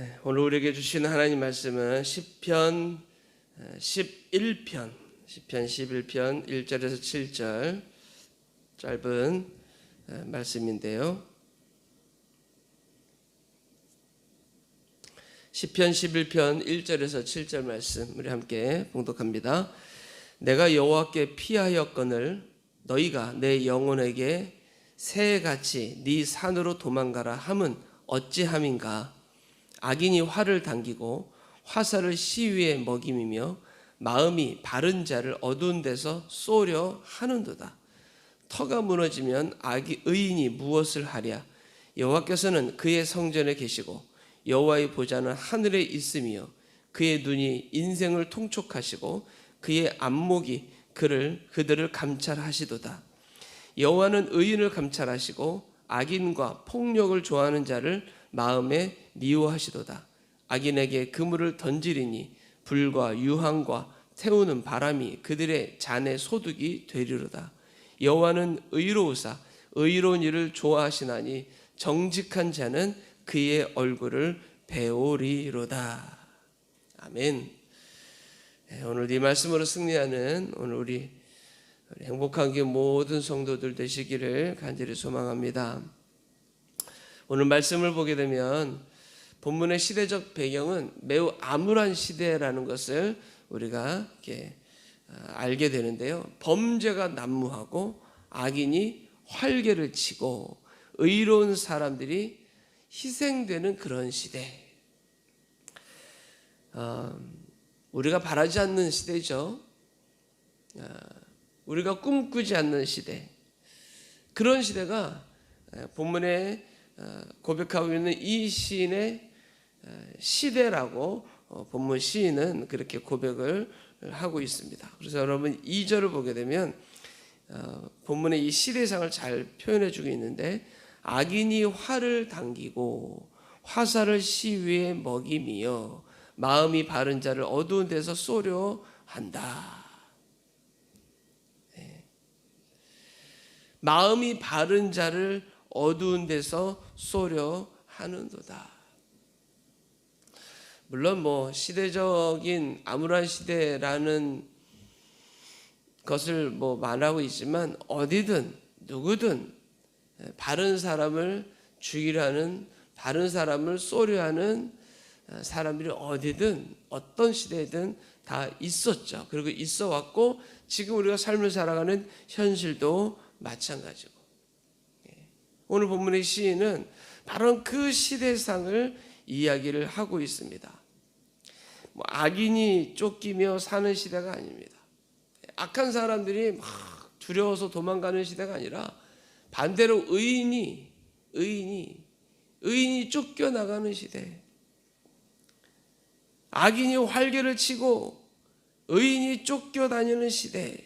네, 오늘 우리에게 주신 하나님 말씀은 시편 11편 시편 11편 1절에서 7절 짧은 에, 말씀인데요. 시편 11편 1절에서 7절 말씀 우리 함께 봉독합니다. 내가 여호와께 피하였거늘 너희가 내 영혼에게 새같이 네 산으로 도망가라 함은 어찌함인가 악인이 활을 당기고 화살을 시위에 먹임이며 마음이 바른 자를 어두운 데서 쏘려 하는도다. 터가 무너지면 악이 의인이 무엇을 하랴? 여호와께서는 그의 성전에 계시고 여호와의 보좌는 하늘에 있으며 그의 눈이 인생을 통촉하시고 그의 안목이 그를 그들을 감찰하시도다. 여호와는 의인을 감찰하시고 악인과 폭력을 좋아하는 자를 마음에 미워하시도다. 악인에게 그물을 던지리니 불과 유황과 태우는 바람이 그들의 잔의 소득이 되리로다. 여호와는 의로우사 의로운 일을 좋아하시나니 정직한 자는 그의 얼굴을 배우리로다. 아멘. 네, 오늘 이 말씀으로 승리하는 오늘 우리 행복한 게 모든 성도들 되시기를 간절히 소망합니다. 오늘 말씀을 보게 되면 본문의 시대적 배경은 매우 암울한 시대라는 것을 우리가 이렇게 아, 알게 되는데요. 범죄가 난무하고 악인이 활개를 치고 의로운 사람들이 희생되는 그런 시대. 어, 우리가 바라지 않는 시대죠. 어, 우리가 꿈꾸지 않는 시대. 그런 시대가 본문에 어, 고백하고 있는 이 시인의 어, 시대라고 어, 본문 시인은 그렇게 고백을 하고 있습니다. 그래서 여러분 2절을 보게 되면 본문의 이 시대상을 잘 표현해 주고 있는데 악인이 활을 당기고 화살을 시위에 먹이며 마음이 바른 자를 어두운 데서 쏘려 한다. 네. 마음이 바른 자를 어두운 데서 쏘려 하는도다. 물론 뭐 시대적인 암울한 시대라는 것을 뭐 말하고 있지만 어디든 누구든 바른 사람을 죽이라는 바른 사람을 쏘려 하는 사람들이 어디든 어떤 시대든 다 있었죠. 그리고 있어 왔고 지금 우리가 삶을 살아가는 현실도 마찬가지고. 예. 오늘 본문의 시인은 바로 그 시대상을 이야기를 하고 있습니다. 뭐 악인이 쫓기며 사는 시대가 아닙니다. 악한 사람들이 막 두려워서 도망가는 시대가 아니라 반대로 의인이 의인이 의인이 쫓겨나가는 시대. 악인이 활개를 치고 의인이 쫓겨다니는 시대.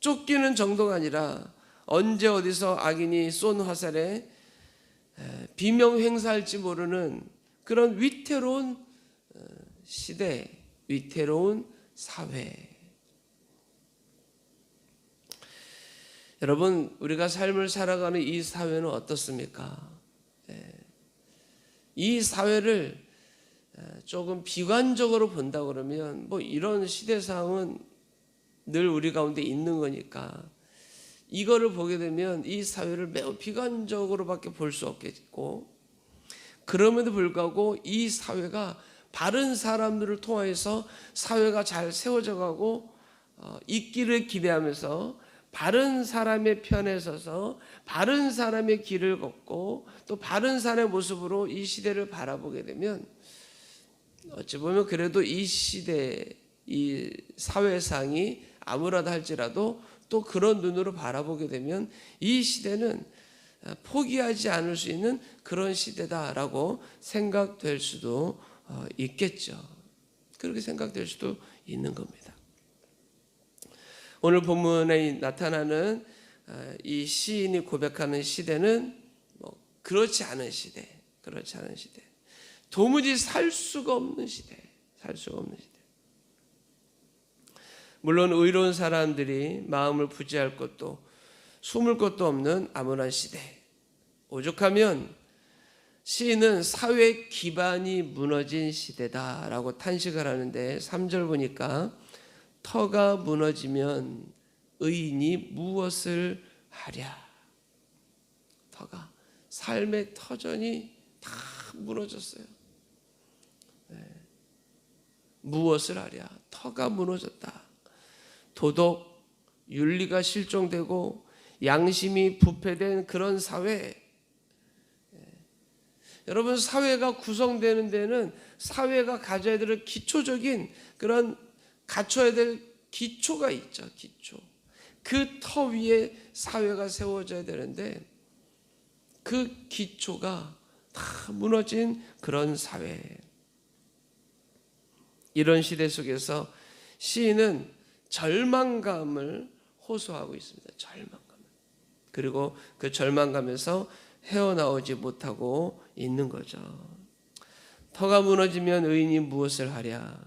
쫓기는 정도가 아니라 언제 어디서 악인이 쏜 화살에 비명 행사할지 모르는 그런 위태로운 어, 시대, 위태로운 사회. 여러분, 우리가 삶을 살아가는 이 사회는 어떻습니까? 이 사회를 조금 비관적으로 본다 그러면 뭐 이런 시대상은 늘 우리 가운데 있는 거니까 이거를 보게 되면 이 사회를 매우 비관적으로밖에 볼 수 없겠고 그럼에도 불구하고 이 사회가 바른 사람들을 통해서 사회가 잘 세워져 가고 어, 있기를 기대하면서 바른 사람의 편에 서서 바른 사람의 길을 걷고 또 바른 사람의 모습으로 이 시대를 바라보게 되면 어찌 보면 그래도 이 시대 이 사회상이 아무라도 할지라도 또 그런 눈으로 바라보게 되면 이 시대는 포기하지 않을 수 있는 그런 시대다라고 생각될 수도 어, 있겠죠. 그렇게 생각될 수도 있는 겁니다. 오늘 본문에 나타나는 어, 이 시인이 고백하는 시대는 뭐 그렇지 않은 시대, 그렇지 않은 시대. 도무지 살 수가 없는 시대, 살 수가 없는 시대. 물론 의로운 사람들이 마음을 부지할 것도 숨을 것도 없는 암울한 시대. 오죽하면 시인은 사회 기반이 무너진 시대다라고 탄식을 하는데 3절 보니까 터가 무너지면 의인이 무엇을 하랴. 터가 삶의 터전이 다 무너졌어요. 네. 무엇을 하랴? 터가 무너졌다. 도덕, 윤리가 실종되고 양심이 부패된 그런 사회. 예. 여러분 사회가 구성되는 데는 사회가 가져야 될 기초적인 그런 갖춰야 될 기초가 있죠. 기초. 그 터 위에 사회가 세워져야 되는데 그 기초가 다 무너진 그런 사회. 이런 시대 속에서 시인은 절망감을 호소하고 있습니다. 절망감. 그리고 그 절망감에서 헤어나오지 못하고 있는 거죠. 터가 무너지면 의인이 무엇을 하랴?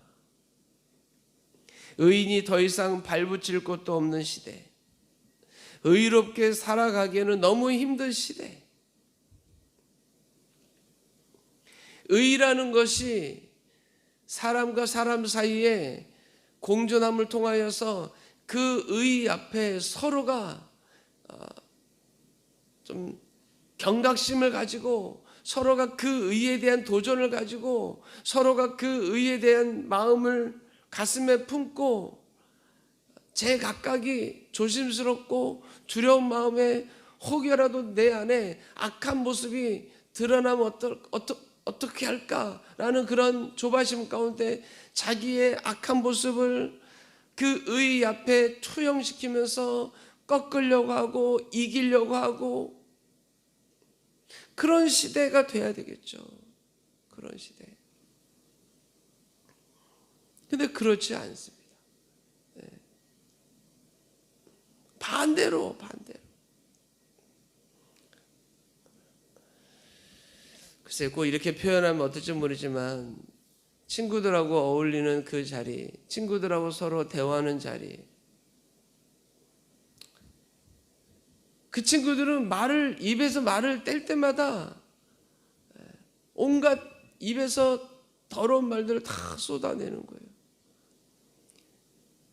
의인이 더 이상 발붙일 곳도 없는 시대. 의롭게 살아가기에는 너무 힘든 시대. 의라는 것이 사람과 사람 사이에 공존함을 통하여서 그 의 앞에 서로가 어, 좀 경각심을 가지고 서로가 그 의에 대한 도전을 가지고 서로가 그 의에 대한 마음을 가슴에 품고 제 각각이 조심스럽고 두려운 마음에 혹여라도 내 안에 악한 모습이 드러나면 어떠, 어떠, 어떻게 할까라는 그런 조바심 가운데 자기의 악한 모습을 그 의 앞에 투영시키면서 꺾으려고 하고 이기려고 하고 그런 시대가 돼야 되겠죠. 그런 시대. 근데 그렇지 않습니다. 네. 반대로 반대로. 글쎄 꼭 이렇게 표현하면 어떨지 모르지만 친구들하고 어울리는 그 자리, 친구들하고 서로 대화하는 자리. 그 친구들은 말을 입에서 말을 뗄 때마다 온갖 입에서 더러운 말들을 다 쏟아내는 거예요.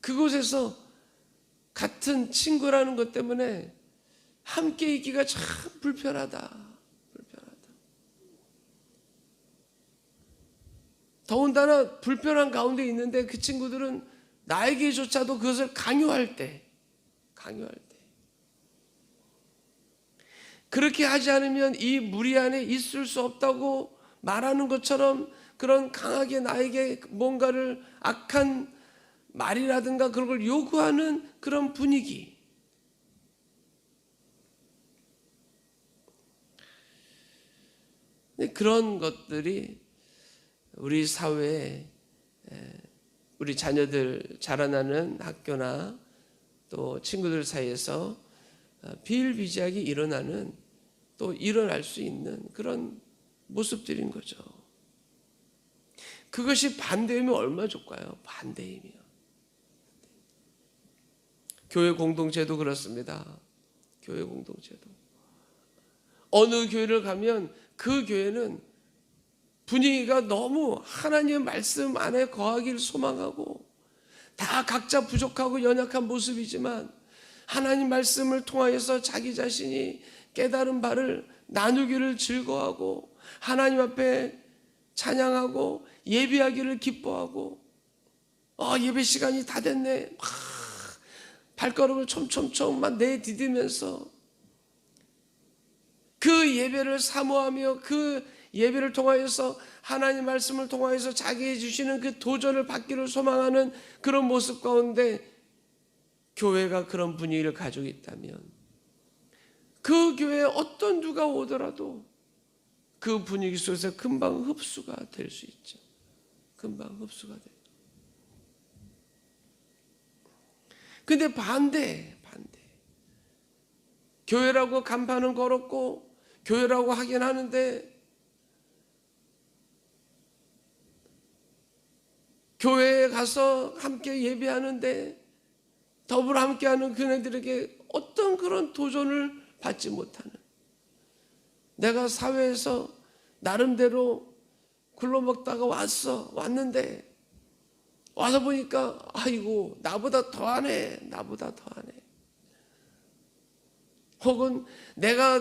그곳에서 같은 친구라는 것 때문에 함께 있기가 참 불편하다. 더군다나 불편한 가운데 있는데 그 친구들은 나에게조차도 그것을 강요할 때, 강요할 때. 그렇게 하지 않으면 이 무리 안에 있을 수 없다고 말하는 것처럼 그런 강하게 나에게 뭔가를 악한 말이라든가 그런 걸 요구하는 그런 분위기. 그런 것들이 우리 사회에 우리 자녀들 자라나는 학교나 또 친구들 사이에서 어, 비일비재하게 일어나는 또 일어날 수 있는 그런 모습들인 거죠. 그것이 반대이면 얼마나 좋까요? 반대이면. 교회 공동체도 그렇습니다. 교회 공동체도. 어느 교회를 가면 그 교회는 분위기가 너무 하나님의 말씀 안에 거하기를 소망하고 다 각자 부족하고 연약한 모습이지만 하나님 말씀을 통하여서 자기 자신이 깨달은 바를 나누기를 즐거워하고 하나님 앞에 찬양하고 예배하기를 기뻐하고 어, 예배 시간이 다 됐네. 막 발걸음을 촘촘촘 막 내디디면서 그 예배를 사모하며 그 예배를 통하여서 하나님 말씀을 통하여서 자기에 주시는 그 도전을 받기를 소망하는 그런 모습 가운데 교회가 그런 분위기를 가지고 있다면 그 교회에 어떤 누가 오더라도 그 분위기 속에서 금방 흡수가 될 수 있죠. 금방 흡수가 돼요. 근데 반대, 반대. 교회라고 간판은 걸었고, 교회라고 하긴 하는데, 교회에 가서 함께 예배하는데 더불어 함께하는 그네들에게 어떤 그런 도전을 받지 못하는 내가 사회에서 나름대로 굴러먹다가 왔어. 왔는데 와서 보니까 아이고 나보다 더하네. 나보다 더하네. 혹은 내가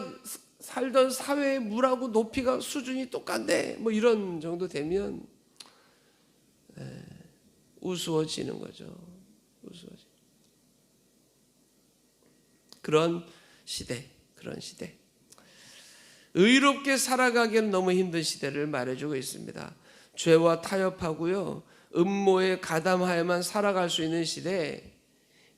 살던 사회의 물하고 높이가 수준이 똑같네. 뭐 이런 정도 되면 에, 우스워지는 거죠. 우스워지. 그런 시대, 그런 시대. 의롭게 살아가기는 너무 힘든 시대를 말해주고 있습니다. 죄와 타협하고요, 음모에 가담하여만 살아갈 수 있는 시대,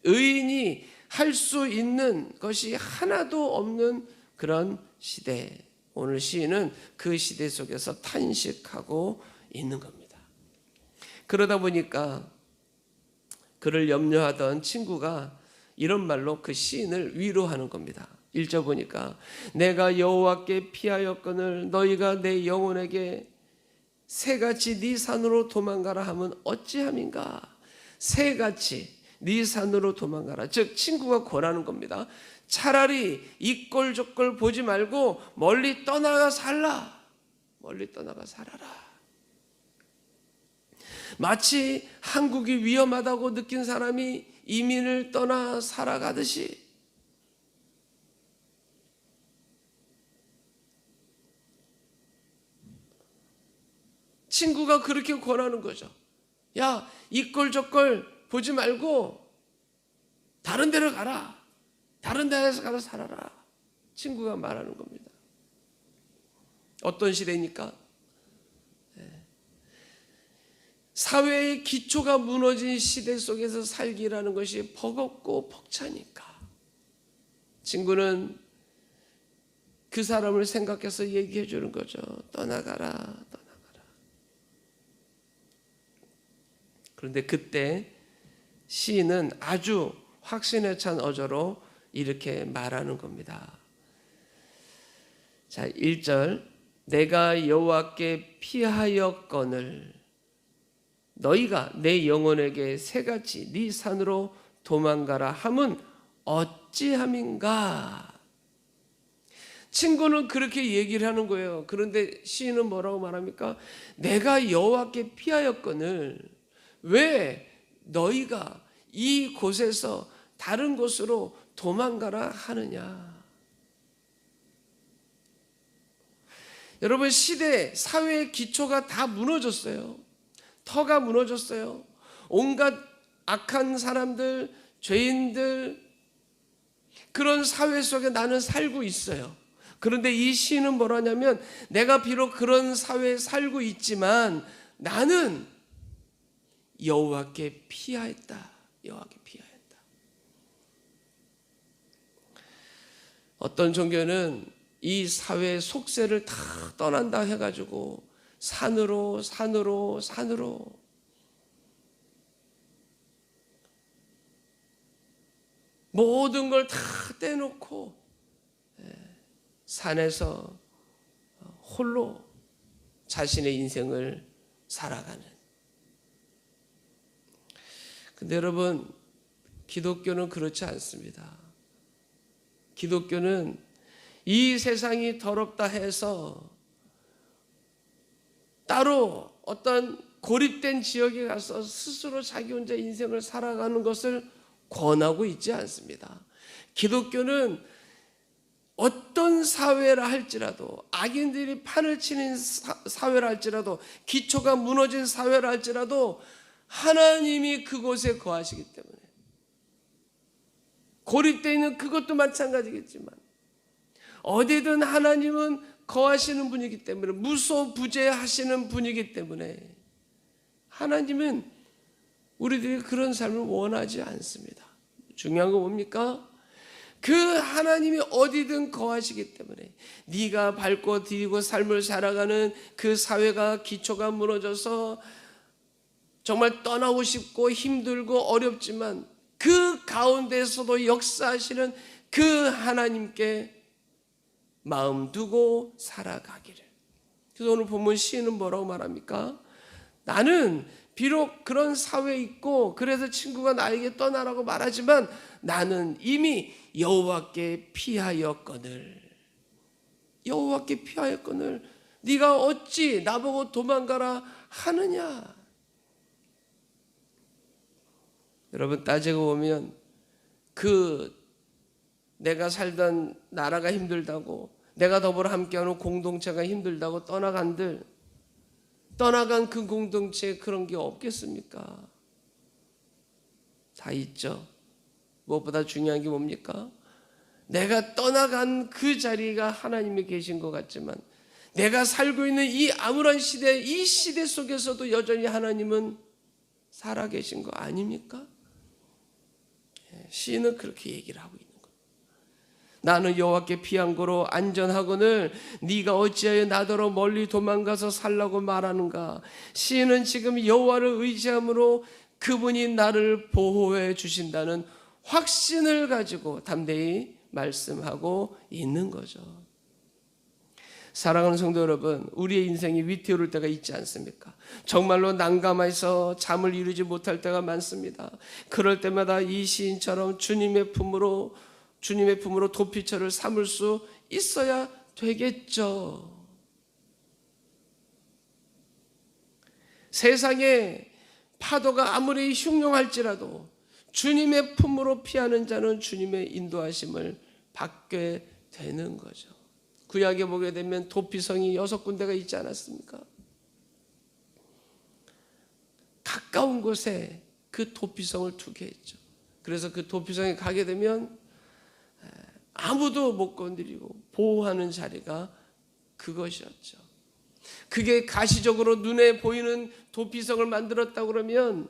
의인이 할 수 있는 것이 하나도 없는 그런 시대. 오늘 시인은 그 시대 속에서 탄식하고 있는 겁니다. 그러다 보니까 그를 염려하던 친구가 이런 말로 그 시인을 위로하는 겁니다. 1절 보니까 내가 여호와께 피하였거늘 너희가 내 영혼에게 새같이 네 산으로 도망가라 하면 어찌함인가? 새같이 네 산으로 도망가라. 즉 친구가 권하는 겁니다. 차라리 이꼴 저꼴 보지 말고 멀리 떠나가 살라. 멀리 떠나가 살아라 마치 한국이 위험하다고 느낀 사람이 이민을 떠나 살아가듯이 친구가 그렇게 권하는 거죠. 야, 이꼴 저꼴 보지 말고 다른 데로 가라. 다른 데에서 가서 살아라. 친구가 말하는 겁니다. 어떤 시대입니까? 네. 사회의 기초가 무너진 시대 속에서 살기라는 것이 버겁고 벅차니까. 친구는 그 사람을 생각해서 얘기해 주는 거죠. 떠나가라, 떠나가라. 그런데 그때 시인은 아주 확신에 찬 어조로 이렇게 말하는 겁니다. 자, 1절 내가 여호와께 피하였거늘 너희가 내 영혼에게 새같이 네 산으로 도망가라 함은 어찌함인가? 친구는 그렇게 얘기를 하는 거예요. 그런데 시인은 뭐라고 말합니까? 내가 여호와께 피하였거늘 왜 너희가 이 곳에서 다른 곳으로 도망가라 하느냐? 여러분 시대 사회의 기초가 다 무너졌어요. 터가 무너졌어요. 온갖 악한 사람들, 죄인들 그런 사회 속에 나는 살고 있어요. 그런데 이 시는 뭐라냐면 내가 비록 그런 사회에 살고 있지만 나는 여호와께 피하였다. 여호와께 피하였다. 어떤 종교는 이 사회의 속세를 다 떠난다 해가지고 산으로 산으로 산으로 모든 걸 다 떼놓고 예, 산에서 홀로 자신의 인생을 살아가는. 근데 여러분, 기독교는 그렇지 않습니다. 기독교는 이 세상이 더럽다 해서 따로 어떤 고립된 지역에 가서 스스로 자기 혼자 인생을 살아가는 것을 권하고 있지 않습니다. 기독교는 어떤 사회라 할지라도 악인들이 판을 치는 사회라 할지라도 기초가 무너진 사회라 할지라도 하나님이 그곳에 거하시기 때문에 고립되어 있는 그것도 마찬가지겠지만 어디든 하나님은 거하시는 분이기 때문에 무소부재하시는 분이기 때문에 하나님은 우리들이 그런 삶을 원하지 않습니다. 중요한 건 뭡니까? 그 하나님이 어디든 거하시기 때문에 네가 밟고 디디고 삶을 살아가는 그 사회가 기초가 무너져서 정말 떠나고 싶고 힘들고 어렵지만 그 가운데서도 역사하시는 그 하나님께 마음 두고 살아가기를. 그래서 오늘 본문 시인은 뭐라고 말합니까? 나는 비록 그런 사회에 있고 그래서 친구가 나에게 떠나라고 말하지만 나는 이미 여호와께 피하였거늘 여호와께 피하였거늘 네가 어찌 나보고 도망가라 하느냐? 여러분 따지고 보면 그 내가 살던 나라가 힘들다고 내가 더불어 함께하는 공동체가 힘들다고 떠나간들 떠나간 그 공동체에 그런 게 없겠습니까? 다 있죠. 무엇보다 중요한 게 뭡니까? 내가 떠나간 그 자리가 하나님이 계신 것 같지만 내가 살고 있는 이 아무런 시대, 이 시대 속에서도 여전히 하나님은 살아계신 거 아닙니까? 예, 시인은 그렇게 얘기를 하고 거예요. 나는 여호와께 피한 거로 안전하거늘 네가 어찌하여 나더러 멀리 도망가서 살라고 말하는가? 시인은 지금 여호와를 의지함으로 그분이 나를 보호해 주신다는 확신을 가지고 담대히 말씀하고 있는 거죠. 사랑하는 성도 여러분, 우리의 인생이 위태로울 때가 있지 않습니까? 정말로 난감해서 잠을 이루지 못할 때가 많습니다. 그럴 때마다 이 시인처럼 주님의 품으로 주님의 품으로 도피처를 삼을 수 있어야 되겠죠. 세상에 파도가 아무리 흉흉할지라도 주님의 품으로 피하는 자는 주님의 인도하심을 받게 되는 거죠. 구약에 보게 되면 도피성이 여섯 군데가 있지 않았습니까? 가까운 곳에 그 도피성을 두게 했죠. 그래서 그 도피성에 가게 되면 아무도 못 건드리고 보호하는 자리가 그것이었죠. 그게 가시적으로 눈에 보이는 도피성을 만들었다 그러면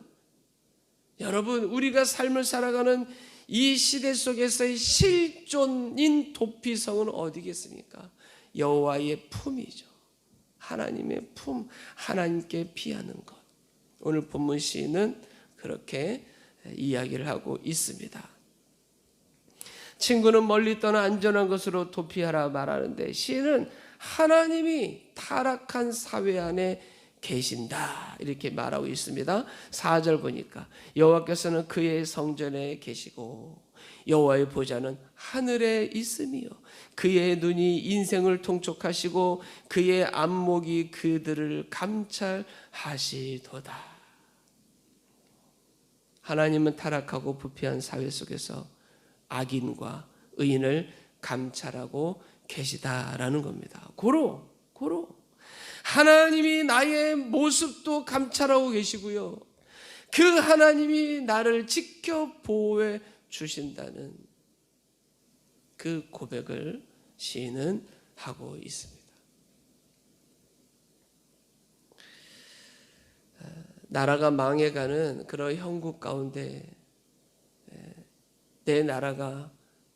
여러분 우리가 삶을 살아가는 이 시대 속에서의 실존인 도피성은 어디겠습니까? 여호와의 품이죠. 하나님의 품, 하나님께 피하는 것. 오늘 본문 시는 그렇게 이야기를 하고 있습니다. 친구는 멀리 떠나 안전한 것으로 도피하라 말하는데 시는 하나님이 타락한 사회 안에 계신다 이렇게 말하고 있습니다. 4절 보니까 여호와께서는 그의 성전에 계시고 여호와의 보좌는 하늘에 있으며 그의 눈이 인생을 통촉하시고 그의 안목이 그들을 감찰하시도다. 하나님은 타락하고 부패한 사회 속에서 악인과 의인을 감찰하고 계시다라는 겁니다. 고로 고로 하나님이 나의 모습도 감찰하고 계시고요. 그 하나님이 나를 지켜 보호해 주신다는 그 고백을 시인은 하고 있습니다. 나라가 망해가는 그런 형국 가운데 내 나라가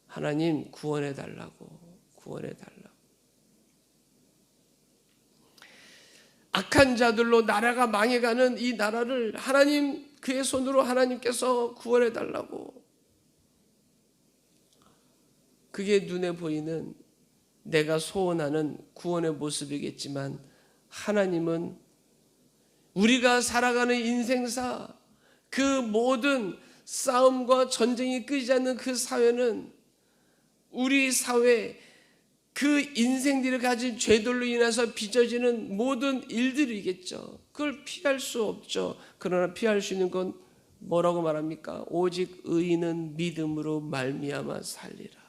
하나님 구원해 달라고 구원해 달라고. 악한 자들로 나라가 망해가는 이 나라를 하나님 그의 손으로 하나님께서 구원해 달라고. 그게 눈에 보이는 내가 소원하는 구원의 모습이겠지만 하나님은 우리가 살아가는 인생사 그 모든 싸움과 전쟁이 끄지 않는 그 사회는 우리 사회 그 인생들이 가진 죄들로 인해서 빚어지는 모든 일들이겠죠. 그걸 피할 수 없죠. 그러나 피할 수 있는 건 뭐라고 말합니까? 오직 의인은 믿음으로 말미암아 살리라.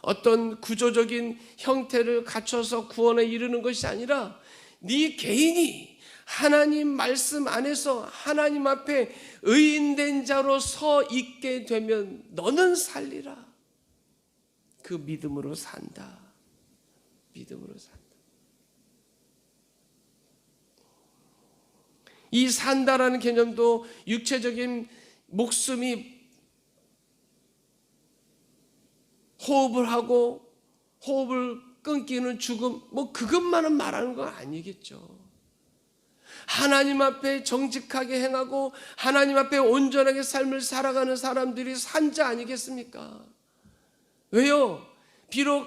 어떤 구조적인 형태를 갖춰서 구원에 이르는 것이 아니라 네 개인이 하나님 말씀 안에서 하나님 앞에 의인된 자로 서 있게 되면 너는 살리라. 그 믿음으로 산다. 믿음으로 산다. 이 산다라는 개념도 육체적인 목숨이 호흡을 하고 호흡을 끊기는 죽음 뭐 그것만은 말하는 건 아니겠죠. 하나님 앞에 정직하게 행하고 하나님 앞에 온전하게 삶을 살아가는 사람들이 산자 아니겠습니까? 왜요? 비록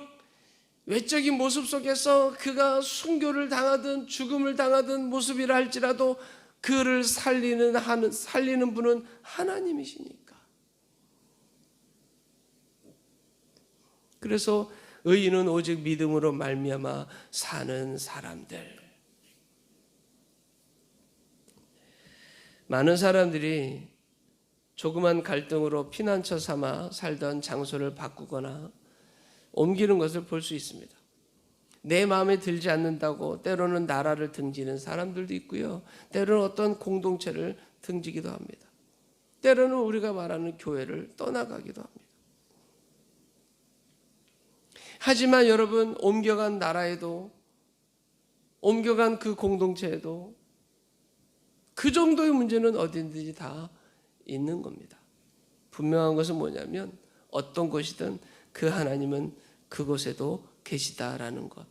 외적인 모습 속에서 그가 순교를 당하든 죽음을 당하든 모습이라 할지라도 그를 살리는 하는 살리는 분은 하나님이시니까. 그래서 의인은 오직 믿음으로 말미암아 사는 사람들. 많은 사람들이 조그만 갈등으로 피난처 삼아 살던 장소를 바꾸거나 옮기는 것을 볼 수 있습니다. 내 마음에 들지 않는다고 때로는 나라를 등지는 사람들도 있고요. 때로는 어떤 공동체를 등지기도 합니다. 때로는 우리가 말하는 교회를 떠나가기도 합니다. 하지만 여러분 옮겨간 나라에도 옮겨간 그 공동체에도 그 정도의 문제는 어딘지 다 있는 겁니다. 분명한 것은 뭐냐면 어떤 곳이든 그 하나님은 그곳에도 계시다라는 것.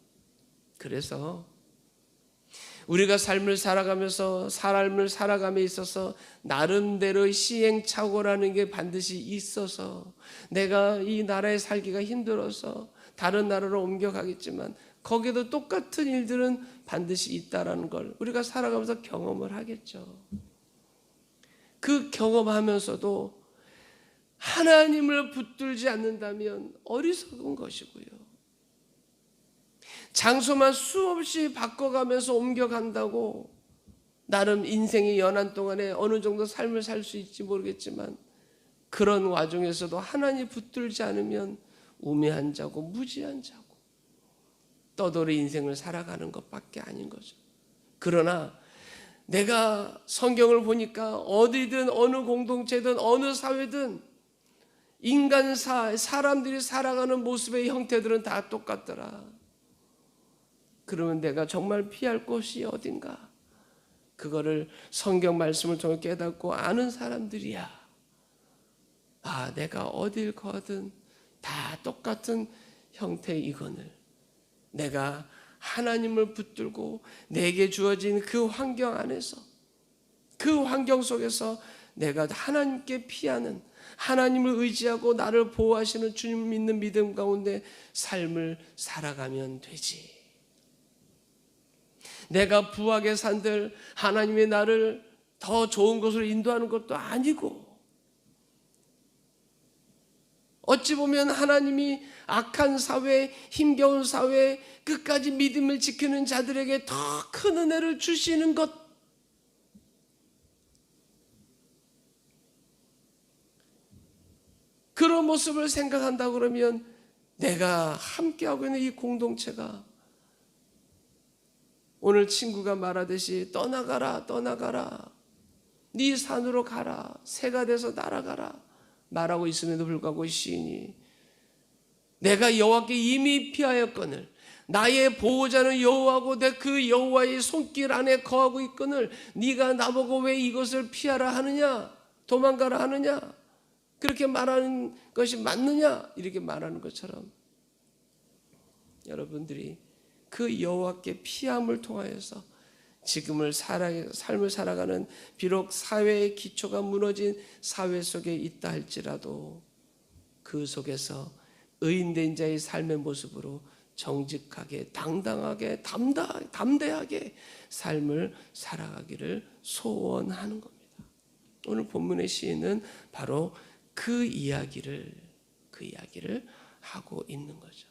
그래서 우리가 삶을 살아가면서 삶을 살아감에 있어서 나름대로의 시행착오라는 게 반드시 있어서 내가 이 나라에 살기가 힘들어서 다른 나라로 옮겨가겠지만 거기도 똑같은 일들은 반드시 있다라는 걸 우리가 살아가면서 경험을 하겠죠. 그 경험하면서도 하나님을 붙들지 않는다면 어리석은 것이고요. 장소만 수없이 바꿔가면서 옮겨간다고 나름 인생의 연한 동안에 어느 정도 삶을 살 수 있지 모르겠지만 그런 와중에서도 하나님 붙들지 않으면 우매한 자고 무지한 자고 떠돌이 인생을 살아가는 것밖에 아닌 거죠. 그러나 내가 성경을 보니까 어디든 어느 공동체든 어느 사회든 인간 사 사람들이 살아가는 모습의 형태들은 다 똑같더라. 그러면 내가 정말 피할 곳이 어딘가? 그거를 성경 말씀을 통해 깨닫고 아는 사람들이야. 아, 내가 어딜 가든 다 똑같은 형태의 이건을 내가 하나님을 붙들고 내게 주어진 그 환경 안에서 그 환경 속에서 내가 하나님께 피하는 하나님을 의지하고 나를 보호하시는 주님 믿는 믿음 가운데 삶을 살아가면 되지. 내가 부하게 산들 하나님의 나를 더 좋은 곳으로 인도하는 것도 아니고 어찌 보면 하나님이 악한 사회, 힘겨운 사회, 끝까지 믿음을 지키는 자들에게 더 큰 은혜를 주시는 것. 그런 모습을 생각한다 그러면 내가 함께하고 있는 이 공동체가 오늘 친구가 말하듯이 떠나가라, 떠나가라. 네 산으로 가라. 새가 돼서 날아가라. 말하고 있음에도 불구하고 시인이 내가 여호와께 이미 피하였거늘 나의 보호자는 여호와고 내 그 여호와의 손길 안에 거하고 있거늘 네가 나보고 왜 이것을 피하라 하느냐? 도망가라 하느냐? 그렇게 말하는 것이 맞느냐? 이렇게 말하는 것처럼 여러분들이 그 여호와께 피함을 통하여서 지금을 살아, 삶을 살아가는 비록 사회의 기초가 무너진 사회 속에 있다 할지라도 그 속에서 의인된 자의 삶의 모습으로 정직하게 당당하게 담다, 담대하게 삶을 살아가기를 소원하는 겁니다. 오늘 본문의 시인은 바로 그 이야기를 그 이야기를 하고 있는 거죠.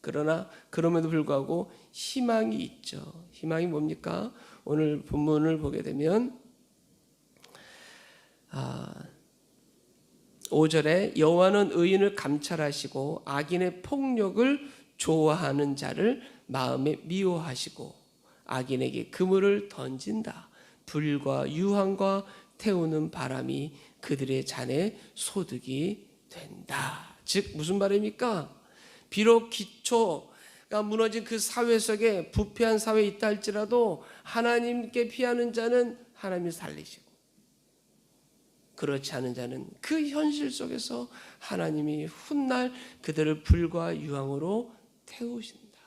그러나 그럼에도 불구하고 희망이 있죠. 희망이 뭡니까? 오늘 본문을 보게 되면 아, 5절에 여호와는 의인을 감찰하시고 악인의 폭력을 좋아하는 자를 마음에 미워하시고 악인에게 그물을 던진다. 불과 유황과 태우는 바람이 그들의 잔에 소득이 된다. 즉 무슨 말입니까? 비록 기초 가 무너진 그 사회 속에 부패한 사회에 있다 할지라도 하나님께 피하는 자는 하나님이 살리시고 그렇지 않은 자는 그 현실 속에서 하나님이 훗날 그들을 불과 유황으로 태우신다.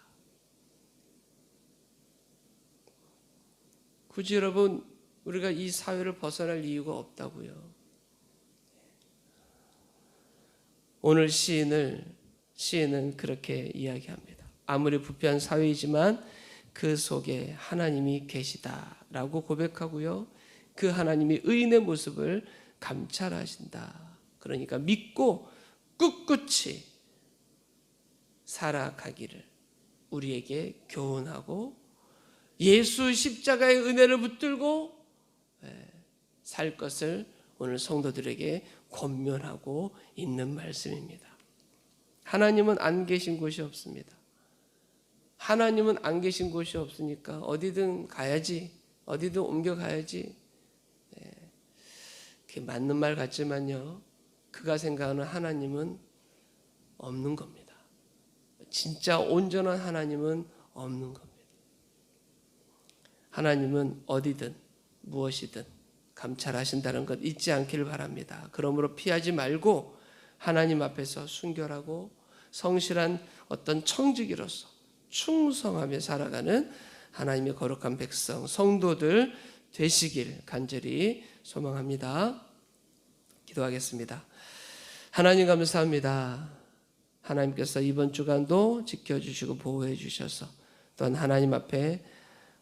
굳이 여러분 우리가 이 사회를 벗어날 이유가 없다고요. 오늘 시인을 시인은 그렇게 이야기합니다. 아무리 부패한 사회이지만 그 속에 하나님이 계시다라고 고백하고요. 그 하나님이 의인의 모습을 감찰하신다. 그러니까 믿고 꿋꿋이 살아가기를 우리에게 교훈하고 예수 십자가의 은혜를 붙들고 예, 살 것을 오늘 성도들에게 권면하고 있는 말씀입니다. 하나님은 안 계신 곳이 없습니다. 하나님은 안 계신 곳이 없으니까 어디든 가야지, 어디든 옮겨가야지. 네. 그게 맞는 말 같지만요. 그가 생각하는 하나님은 없는 겁니다. 진짜 온전한 하나님은 없는 겁니다. 하나님은 어디든 무엇이든 감찰하신다는 것 잊지 않기를 바랍니다. 그러므로 피하지 말고 하나님 앞에서 순결하고 성실한 어떤 청지기로서 충성하며 살아가는 하나님의 거룩한 백성, 성도들 되시길 간절히 소망합니다. 기도하겠습니다. 하나님 감사합니다. 하나님께서 이번 주간도 지켜주시고 보호해 주셔서 또한 하나님 앞에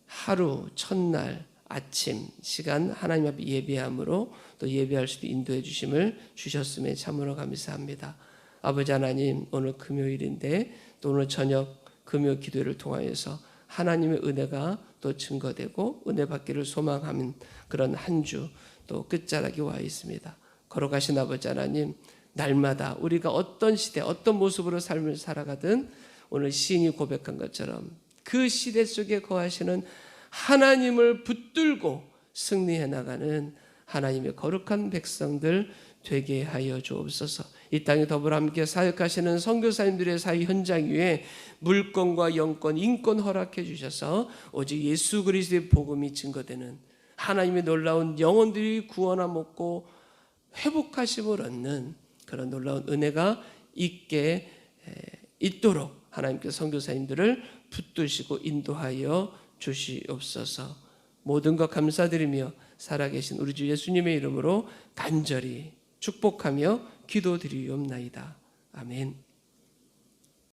하루 첫날 아침 시간 하나님 앞에 예배함으로 또 예배할 수도 인도해 주심을 주셨음에 참으로 감사합니다. 아버지 하나님 오늘 금요일인데 또 오늘 저녁 금요 기도를 통하여서 하나님의 은혜가 또 증거되고 은혜 받기를 소망하는 그런 한 주 또 끝자락에 와 있습니다. 걸어가신 아버지 하나님 날마다 우리가 어떤 시대 어떤 모습으로 삶을 살아가든 오늘 시인이 고백한 것처럼 그 시대 속에 거하시는 하나님을 붙들고 승리해 나가는 하나님의 거룩한 백성들 되게 하여 주옵소서. 이 땅에 더불어 함께 사역하시는 선교사님들의 사회 현장 위에 물권과 영권, 인권 허락해 주셔서 오직 예수 그리스도의 복음이 증거되는 하나님의 놀라운 영혼들이 구원함 얻고 회복하심을 얻는 그런 놀라운 은혜가 있게 있도록 하나님께 선교사님들을 붙드시고 인도하여 주시옵소서. 모든 것 감사드리며 살아계신 우리 주 예수님의 이름으로 간절히 축복하며 기도드리옵나이다. 아멘.